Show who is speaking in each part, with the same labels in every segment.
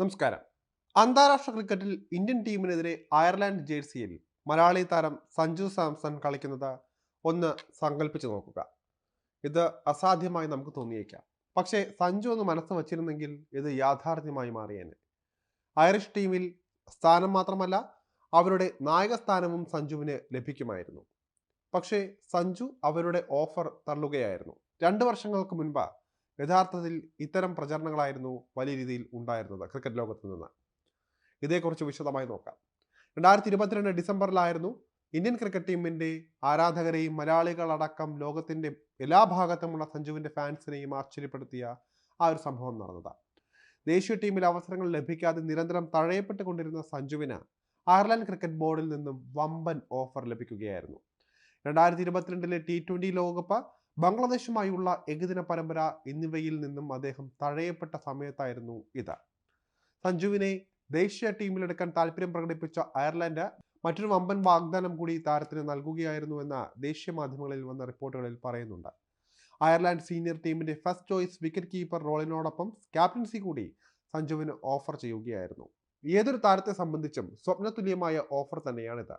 Speaker 1: നമസ്കാരം അന്താരാഷ്ട്ര ക്രിക്കറ്റിൽ ഇന്ത്യൻ ടീമിനെതിരെ അയർലാൻഡ് ജേഴ്സിയിൽ മലയാളി താരം സഞ്ജു സാംസൺ കളിക്കുന്നത് ഒന്ന് സങ്കല്പിച്ചു നോക്കുക ഇത് അസാധ്യമായി നമുക്ക് തോന്നിയേക്കാം പക്ഷേ സഞ്ജു ഒന്ന് മനസ്സ് വച്ചിരുന്നെങ്കിൽ ഇത് യാഥാർത്ഥ്യമായി മാറിയേനെ ഐറിഷ് ടീമിൽ സ്ഥാനം മാത്രമല്ല അവരുടെ നായക സ്ഥാനവും സഞ്ജുവിന് ലഭിക്കുമായിരുന്നു പക്ഷേ സഞ്ജു അവരുടെ ഓഫർ തള്ളുകയായിരുന്നു രണ്ട് വർഷങ്ങൾക്ക് മുൻപ് യഥാർത്ഥത്തിൽ ഇത്തരം പ്രചരണങ്ങളായിരുന്നു വലിയ രീതിയിൽ ഉണ്ടായിരുന്നത് ക്രിക്കറ്റ് ലോകത്ത് നിന്ന് ഇതേക്കുറിച്ച് വിശദമായി നോക്കാം രണ്ടായിരത്തി ഇരുപത്തിരണ്ട് ഡിസംബറിലായിരുന്നു ഇന്ത്യൻ ക്രിക്കറ്റ് ടീമിൻ്റെ ആരാധകരെയും മലയാളികളടക്കം ലോകത്തിൻ്റെ എല്ലാ ഭാഗത്തുമുള്ള സഞ്ജുവിൻ്റെ ഫാൻസിനെയും ആശ്ചര്യപ്പെടുത്തിയ ആ ഒരു സംഭവം നടന്നത് ദേശീയ ടീമിൽ അവസരങ്ങൾ ലഭിക്കാതെ നിരന്തരം കൊണ്ടിരുന്ന സഞ്ജുവിന് അയർലൻഡ് ക്രിക്കറ്റ് ബോർഡിൽ നിന്നും വമ്പൻ ഓഫർ ലഭിക്കുകയായിരുന്നു രണ്ടായിരത്തി ഇരുപത്തിരണ്ടിലെ ടി ട്വൻ്റി ലോകകപ്പ് ബംഗ്ലാദേശുമായുള്ള ഏകദിന പരമ്പര എന്നിവയിൽ നിന്നും അദ്ദേഹം തഴയപ്പെട്ട സമയത്തായിരുന്നു ഇത് സഞ്ജുവിനെ ദേശീയ ടീമിലെടുക്കാൻ താല്പര്യം പ്രകടിപ്പിച്ച അയർലൻഡ് മറ്റൊരു വമ്പൻ വാഗ്ദാനം കൂടി താരത്തിന് എന്ന ദേശീയ മാധ്യമങ്ങളിൽ വന്ന റിപ്പോർട്ടുകളിൽ പറയുന്നുണ്ട് അയർലൻഡ് സീനിയർ ടീമിന്റെ ഫസ്റ്റ് ചോയ്സ് വിക്കറ്റ് കീപ്പർ റോളിനോടൊപ്പം ക്യാപ്റ്റൻസി കൂടി സഞ്ജുവിന് ഓഫർ ചെയ്യുകയായിരുന്നു ഏതൊരു താരത്തെ സംബന്ധിച്ചും സ്വപ്നതുല്യമായ ഓഫർ തന്നെയാണിത്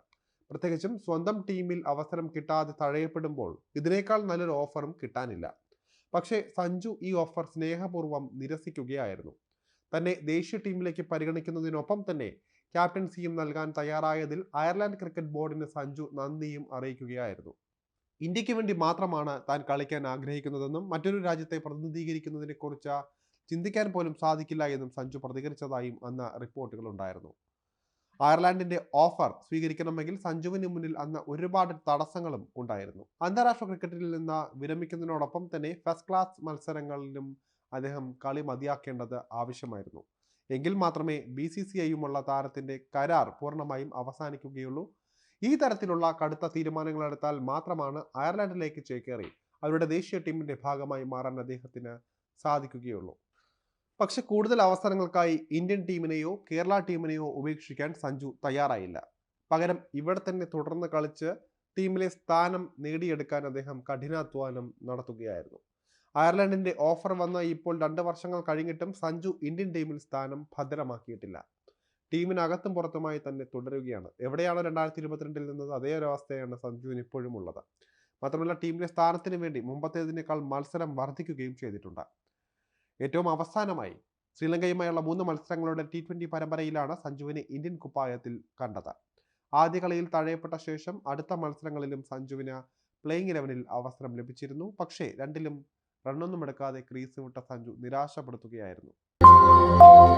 Speaker 1: പ്രത്യേകിച്ചും സ്വന്തം ടീമിൽ അവസരം കിട്ടാതെ തഴയപ്പെടുമ്പോൾ ഇതിനേക്കാൾ നല്ലൊരു ഓഫറും കിട്ടാനില്ല പക്ഷേ സഞ്ജു ഈ ഓഫർ സ്നേഹപൂർവ്വം നിരസിക്കുകയായിരുന്നു തന്നെ ദേശീയ ടീമിലേക്ക് പരിഗണിക്കുന്നതിനൊപ്പം തന്നെ ക്യാപ്റ്റൻസിയും നൽകാൻ തയ്യാറായതിൽ അയർലാൻഡ് ക്രിക്കറ്റ് ബോർഡിന് സഞ്ജു നന്ദിയും അറിയിക്കുകയായിരുന്നു ഇന്ത്യക്ക് വേണ്ടി മാത്രമാണ് താൻ കളിക്കാൻ ആഗ്രഹിക്കുന്നതെന്നും മറ്റൊരു രാജ്യത്തെ പ്രതിനിധീകരിക്കുന്നതിനെക്കുറിച്ച് ചിന്തിക്കാൻ പോലും സാധിക്കില്ല എന്നും സഞ്ജു പ്രതികരിച്ചതായും അന്ന് റിപ്പോർട്ടുകൾ ഉണ്ടായിരുന്നു അയർലാൻഡിന്റെ ഓഫർ സ്വീകരിക്കണമെങ്കിൽ സഞ്ജുവിന് മുന്നിൽ അന്ന് ഒരുപാട് തടസ്സങ്ങളും ഉണ്ടായിരുന്നു അന്താരാഷ്ട്ര ക്രിക്കറ്റിൽ നിന്ന് വിരമിക്കുന്നതിനോടൊപ്പം തന്നെ ഫസ്റ്റ് ക്ലാസ് മത്സരങ്ങളിലും അദ്ദേഹം കളി മതിയാക്കേണ്ടത് ആവശ്യമായിരുന്നു എങ്കിൽ മാത്രമേ ബി സി സി ഐയുമുള്ള താരത്തിന്റെ കരാർ പൂർണ്ണമായും അവസാനിക്കുകയുള്ളൂ ഈ തരത്തിലുള്ള കടുത്ത തീരുമാനങ്ങളെടുത്താൽ മാത്രമാണ് അയർലൻഡിലേക്ക് ചേക്കേറി അവരുടെ ദേശീയ ടീമിന്റെ ഭാഗമായി മാറാൻ അദ്ദേഹത്തിന് സാധിക്കുകയുള്ളൂ പക്ഷെ കൂടുതൽ അവസരങ്ങൾക്കായി ഇന്ത്യൻ ടീമിനെയോ കേരള ടീമിനെയോ ഉപേക്ഷിക്കാൻ സഞ്ജു തയ്യാറായില്ല പകരം ഇവിടെ തന്നെ തുടർന്ന് കളിച്ച് ടീമിലെ സ്ഥാനം നേടിയെടുക്കാൻ അദ്ദേഹം കഠിനാധ്വാനം നടത്തുകയായിരുന്നു അയർലൻഡിന്റെ ഓഫർ വന്ന ഇപ്പോൾ രണ്ട് വർഷങ്ങൾ കഴിഞ്ഞിട്ടും സഞ്ജു ഇന്ത്യൻ ടീമിൽ സ്ഥാനം ഭദ്രമാക്കിയിട്ടില്ല ടീമിനകത്തും പുറത്തുമായി തന്നെ തുടരുകയാണ് എവിടെയാണ് രണ്ടായിരത്തി ഇരുപത്തിരണ്ടിൽ നിന്നത് അതേ ഒരു അവസ്ഥയാണ് സഞ്ജുവിന് ഇപ്പോഴും ഉള്ളത് മാത്രമല്ല ടീമിലെ സ്ഥാനത്തിന് വേണ്ടി മുമ്പത്തേതിനേക്കാൾ മത്സരം വർദ്ധിക്കുകയും ചെയ്തിട്ടുണ്ട് ഏറ്റവും അവസാനമായി ശ്രീലങ്കയുമായുള്ള മൂന്ന് മത്സരങ്ങളുടെ ടി ട്വന്റി പരമ്പരയിലാണ് സഞ്ജുവിനെ ഇന്ത്യൻ കുപ്പായത്തിൽ കണ്ടത് ആദ്യ കളിയിൽ തഴയപ്പെട്ട ശേഷം അടുത്ത മത്സരങ്ങളിലും സഞ്ജുവിന് പ്ലേയിങ് ഇലവനിൽ അവസരം ലഭിച്ചിരുന്നു പക്ഷേ രണ്ടിലും റണ്ണൊന്നും എടുക്കാതെ ക്രീസ് വിട്ട സഞ്ജു നിരാശപ്പെടുത്തുകയായിരുന്നു